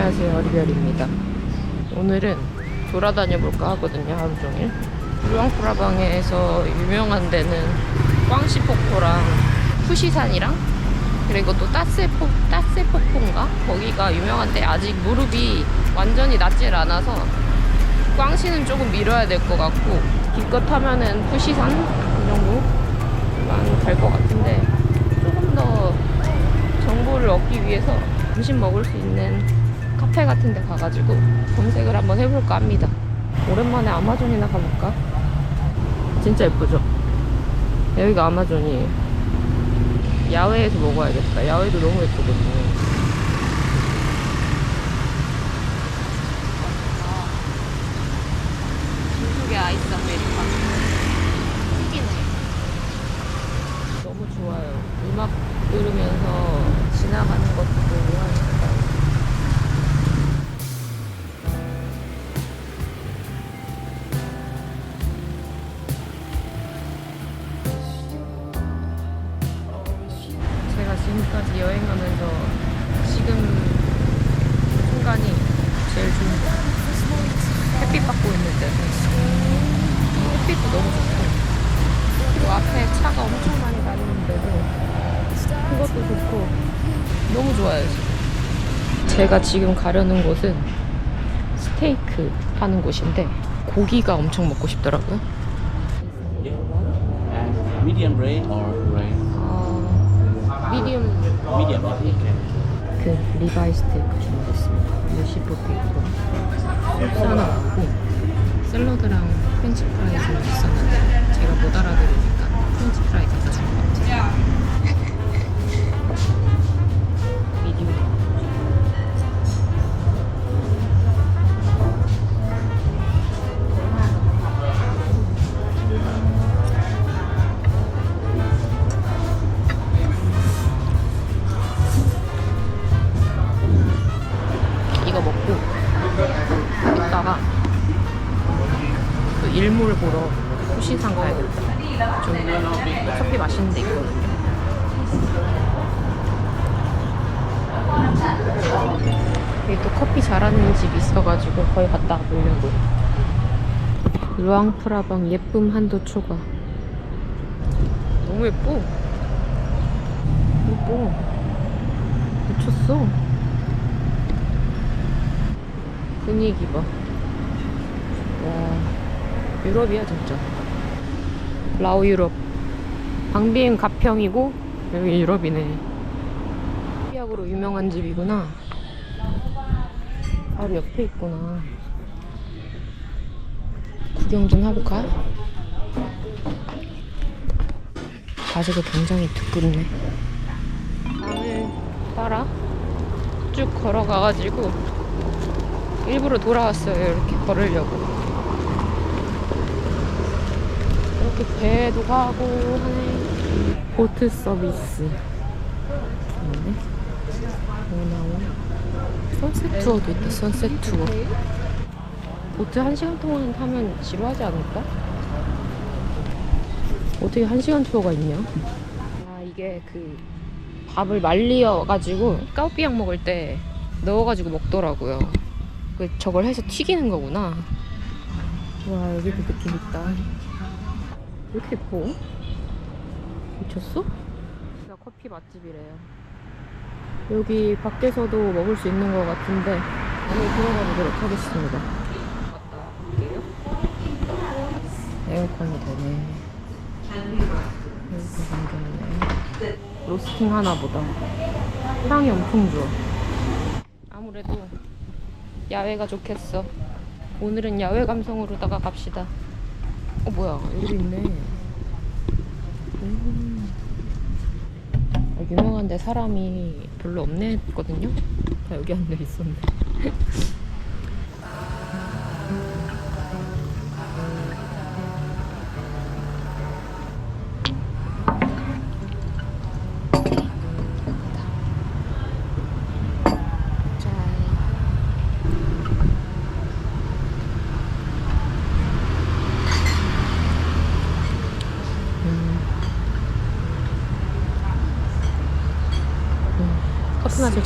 안녕하세요. 리별입니다. 오늘은 돌아다녀 볼까 하거든요 하루 종일. 루앙프라방에서 유명한 데는 꽝시 폭포랑 푸시산이랑 그리고 또 따세포 따세 폭포인가? 거기가 유명한데 아직 무릎이 완전히 낫질 않아서 꽝시는 조금 미뤄야 될 것 같고 기껏 하면은 푸시산 이 정도만 갈 것 같은데 조금 더 정보를 얻기 위해서 점심 먹을 수 있는 카페 같은 데 가가지고 검색을 한번 해볼까 합니다. 오랜만에 아마존이나 가볼까? 진짜 예쁘죠? 여기가 아마존이에요. 야외에서 먹어야겠다. 야외도 너무 예쁘거든요. 중국의 아이스 아메리카노. 튀기네. 너무 좋아요. 음악 들으면서 지나가는 것도 하니 좋고 너무 좋아요 지금. 제가 지금 가려는 곳은 스테이크 파는 곳인데 고기가 엄청 먹고 싶더라고요. Medium rare or rare? 어, 미디움 Medium, okay. 그 리바이 스테이크 주문했습니다. 있고 소스 하나 먹고. 샐러드랑 프렌치 프라이즈만 있었는데 제가 못 알아들으니까 프렌치 프라이즈 사준 것 같아요 여기 또 커피 잘하는 집 있어가지고 거기 갔다 와보려고. 루앙프라방 예쁨 한도 초과. 너무 예뻐. 예뻐. 미쳤어. 분위기 봐. 와, 유럽이야 진짜. 라오 유럽. 방비행 가평이고 여기 유럽이네. 피약으로 유명한 집이구나. 바로 옆에 있구나. 구경 좀 하고 가. 바지가 굉장히 두껍네. 강을 따라 쭉 걸어가가지고 일부러 돌아왔어요. 이렇게 걸으려고. 이렇게 배도 가고 하네. 보트 서비스. 나와? 선셋 투어도 있다. 선셋 투어. 보트 한 시간 동안 타면 지루하지 않을까? 어떻게 한 시간 투어가 있냐? 아 이게 그 밥을 말리어가지고 까우삐약 먹을 때 넣어가지고 먹더라고요. 그 저걸 해서 튀기는 거구나. 와 여기도 느낌 있다. 왜 이렇게 예뻐? 미쳤어? 커피 맛집이래요. 여기 밖에서도 먹을 수 있는 것 같은데 안에 들어가 보도록 하겠습니다. 에어컨이 되네. 여기도 생겼네. 로스팅 하나 보다. 향이 엄청 좋아. 아무래도 야외가 좋겠어. 오늘은 야외 감성으로다가 갑시다. 어 뭐야 여기 있네. 음. 어, 유명한데 사람이 별로 없네 했거든요. 다 여기 앉아 있었네.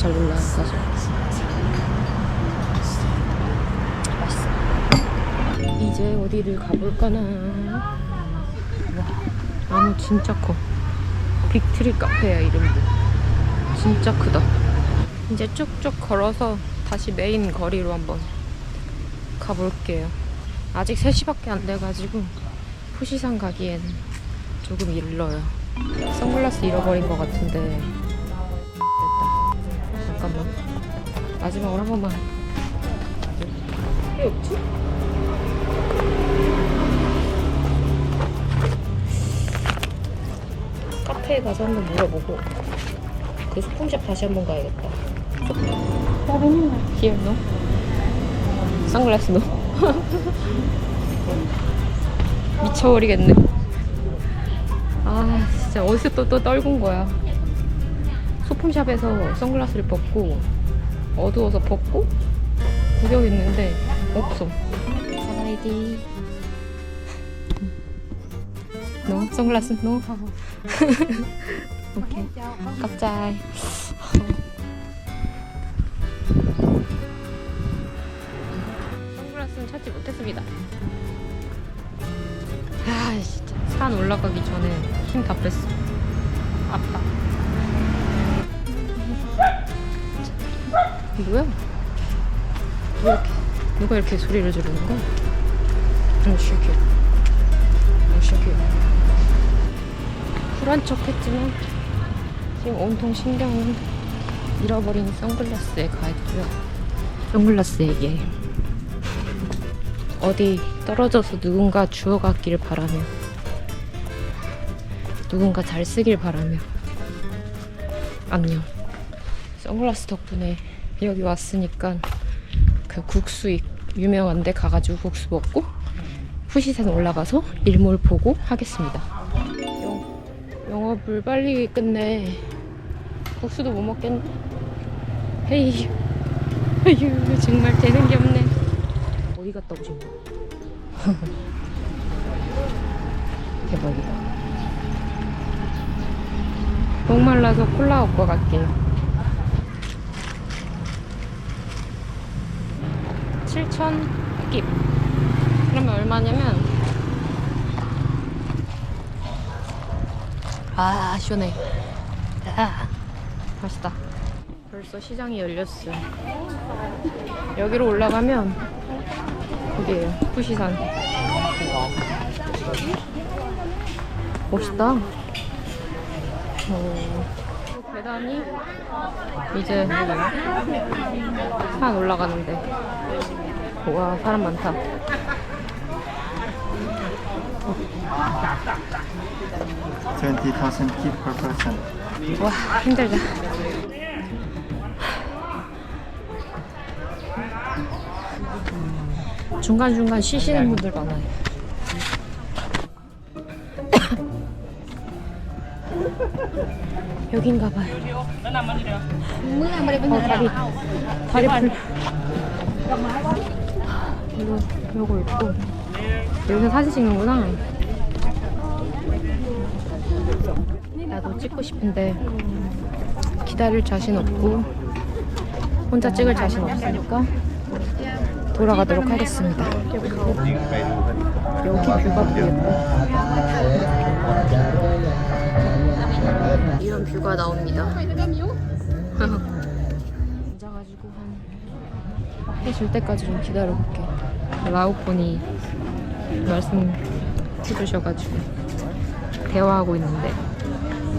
잘 몰라요. 사실 맛있어 이제 어디를 가볼까나. 와 나무 진짜 커. 빅트리 카페야 이름도. 진짜 크다. 이제 쭉쭉 걸어서 다시 메인 거리로 한번 가볼게요. 아직 3시밖에 안 돼가지고 후시산 가기엔 조금 일러요. 선글라스 잃어버린 것 같은데 잠깐만. 마지막으로 한 번만. 왜 없지? 카페에 가서 한번 물어보고 그 소품샵 다시 한번 가야겠다. Here, no? 선글라스, no? 미쳐버리겠네. 아, 진짜 어디서 또, 또 떨군 거야. 소품샵에서 선글라스를 벗고, 어두워서 벗고, 구경했는데, 없어. 사바이디. 너? 선글라스, 너? 오케이. 갑자이. 선글라스는 찾지 못했습니다. 아, 진짜. 산 올라가기 전에 힘 다 뺐어. 아파. 뭐야? 누가 이렇게, 누가 이렇게 소리를 지르는 거야? 응, 쉐키. 응, 쉐키. 쿨한 척 했지만, 지금 온통 신경은 잃어버린 선글라스에 가 있고요. 선글라스에게 어디 떨어져서 누군가 주워갔길 바라며 누군가 잘 쓰길 바라며 안녕 선글라스 덕분에 여기 왔으니까 그 국수 이- 유명한 데 가가지고 국수 먹고 후시산 올라가서 일몰 보고 하겠습니다 영, 영업을 빨리 끝내 국수도 못 먹겠네 헤이 아유 정말 되는 게 없네 어디 갔다 오신 거야? 대박이다. 목말라서 콜라 먹고 갈게요. 7천 깁. 그러면 얼마냐면 아 시원해. 아, 맛있다. 벌써 시장이 열렸어요. 여기로 올라가면 거기에요. 후시산. 멋있다. 어, 계단이 이제 산 올라가는데. 와, 사람 많다. Twenty thousand kip per person. 와, 힘들다. 중간중간 쉬시는 분들 많아요. 여긴가 봐요. 어, 다리, 다리 풀. 이거, 요거 있고. 여기서 사진 찍는구나. 나도 찍고 싶은데 기다릴 자신 없고 혼자 찍을 자신 없으니까 돌아가도록 하겠습니다. 여기 뷰가 예뻐. 이런 뷰가 나옵니다. 해줄 때까지 좀 기다려볼게. 라오폰이 말씀 해주셔가지고 대화하고 있는데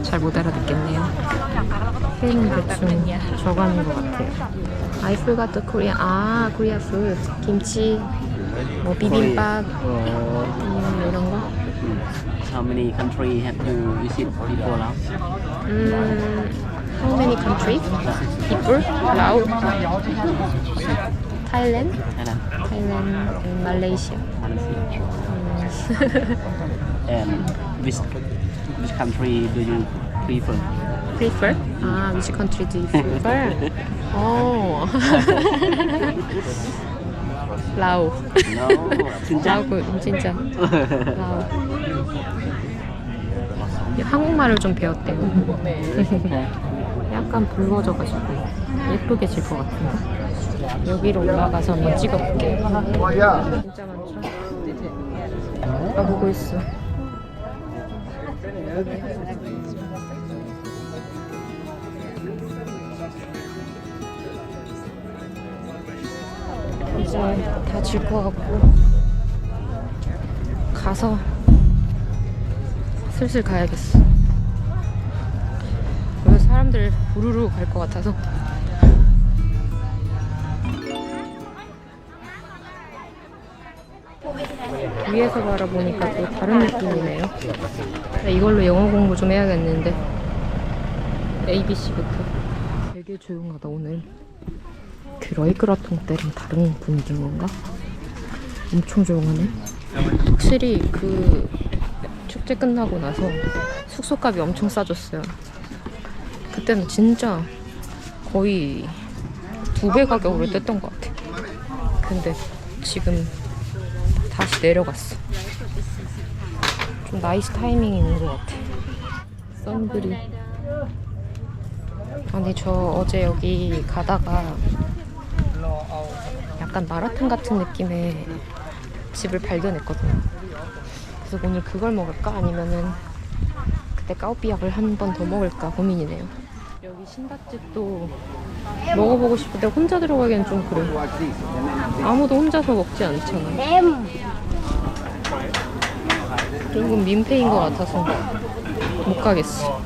잘 못 알아듣겠네요. 회는 대충 저가는 것 같아요. I forgot the Korean. 아, Korea food. 김치, 뭐 비빔밥, 음, 이런 거. How many country have you visit before now? 음, how many countries? People? Laos, Thailand, Thailand, Thailand, and Malaysia. Malaysia. And which which country do you prefer? Prefer? 아, which country do you prefer? 어. 라오. 진짜? 라오, 진짜. 라오. 한국말을 좀 배웠대요. 약간 붉어져가지고 예쁘게 질 것 같은데. 여기로 올라가서 한번 찍어볼게요. 진짜 많죠? 바라보고 있어. 이제 다질것 같고 가서 슬슬 가야겠어. 사람들 부르르 갈 것 같아서 위에서 바라보니까 또 다른 느낌이네요. 이걸로 영어 공부 좀 해야겠는데 ABC부터 되게 조용하다 오늘. 그 러이크라통 때랑 다른 분위기인 건가? 엄청 조용하네. 확실히 그 축제 끝나고 나서 숙소값이 엄청 싸졌어요. 그때는 진짜 거의 두 배 가격으로 뗐던 것 같아. 근데 지금 다시 내려갔어. 좀 나이스 타이밍이 있는 것 같아. 선글이. 아니 저 어제 여기 가다가 약간 마라탕 같은 느낌의 집을 발견했거든요. 그래서 오늘 그걸 먹을까 아니면은 그때 까오삐약을 한 번 더 먹을까 고민이네요. 여기 신다집도 먹어보고 싶은데 혼자 들어가기엔 좀 그래. 아무도 혼자서 먹지 않잖아. 조금 민폐인 것 같아서 못 가겠어.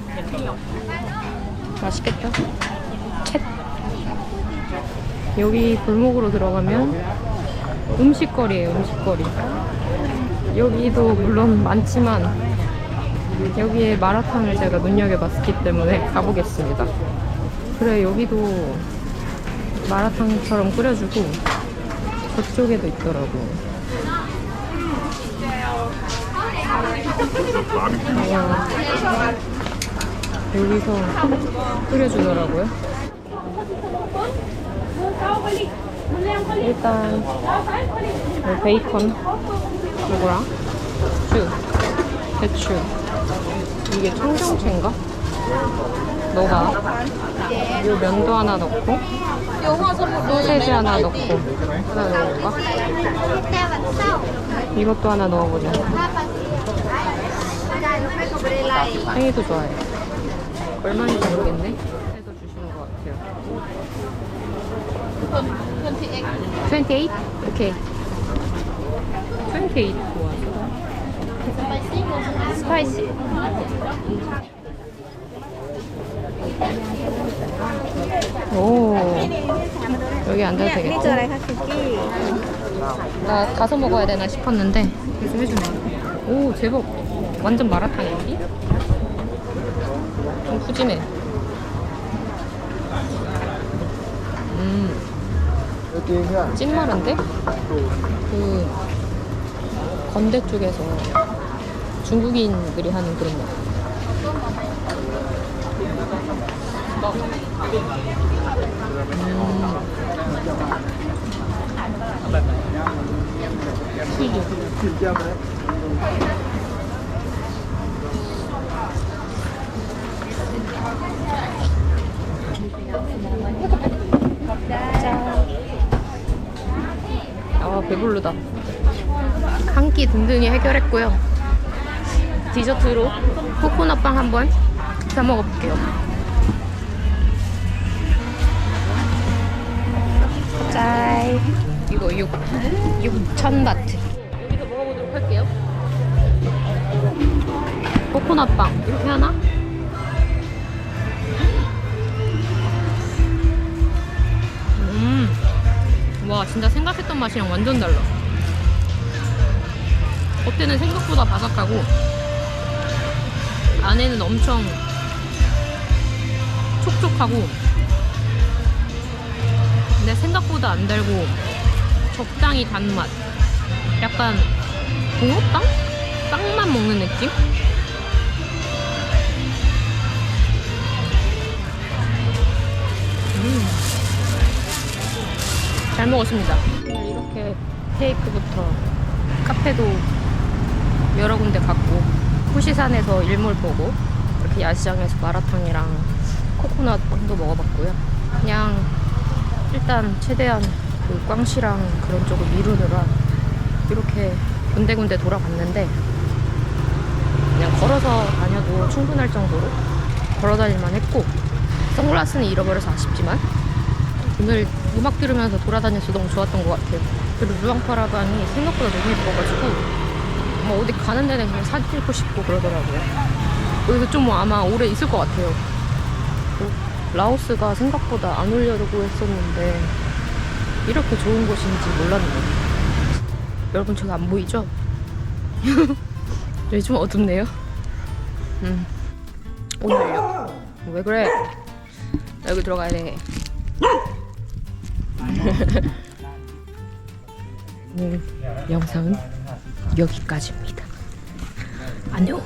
맛있겠다. 챗. 여기 골목으로 들어가면 음식거리예요, 음식거리. 여기도 물론 많지만 여기에 마라탕을 제가 눈여겨봤기 때문에 가보겠습니다. 그래, 여기도 마라탕처럼 끓여주고 저쪽에도 있더라고. 와, 여기서 끓여주더라고요. 일단 뭐 베이컨 요거랑 슈, 배추 이게 청경채인가? 넣어봐 요 면도 하나 넣고 소세지 하나 넣고. 하나 넣어볼까? 이것도 하나 넣어보자. 생이도 좋아해. 얼마인지 모르겠네. 해서 주시는 것 같아요. 28? 오케이. 28 좋아 스파이시 오. 여기 앉아도 되겠다. 나 가서 먹어야 되나 싶었는데. 그래서 해주네. 오 제법 완전 마라탕 여기? 좀 푸짐해. 음. 찐마른데? 그 건대 쪽에서 중국인들이 하는 그런 맛. 아 배부르다. 한 끼 든든히 해결했고요. 디저트로 코코넛빵 한번 사 먹어볼게요. 짤. 이거 6, 6천 바트. 할게요. 코코넛빵 이렇게 하나? 음. 와 진짜 생각했던 맛이랑 완전 달라. 겉에는 생각보다 바삭하고 안에는 엄청 촉촉하고 근데 생각보다 안 달고 적당히 단맛 약간 붕어빵? 빵만 먹는 느낌? 음. 잘 먹었습니다 이렇게 테이크부터 카페도 여러 군데 갔고 후시산에서 일몰 보고 이렇게 야시장에서 마라탕이랑 코코넛 빵도 먹어봤고요. 그냥 일단 최대한 그 꽝시랑 그런 쪽을 미루느라 이렇게 군데군데 돌아봤는데 그냥 걸어서 다녀도 충분할 정도로 걸어 다닐만 했고 선글라스는 잃어버려서 아쉽지만 오늘 음악 들으면서 돌아다녀서 너무 좋았던 것 같아요. 그리고 루앙파라방이 생각보다 너무 예뻐가지고 뭐 어디 가는 데는 그냥 사진 찍고 싶고 그러더라고요. 여기서 좀 아마 오래 있을 것 같아요. 또 라오스가 생각보다 안 오려고 했었는데 이렇게 좋은 곳인지 몰랐네요. 여러분 저기 안 보이죠? 여기 좀 어둡네요. 음. 오늘요. 왜 그래? 나 여기 들어가야 돼. 오늘 영상은 여기까지입니다. 안녕.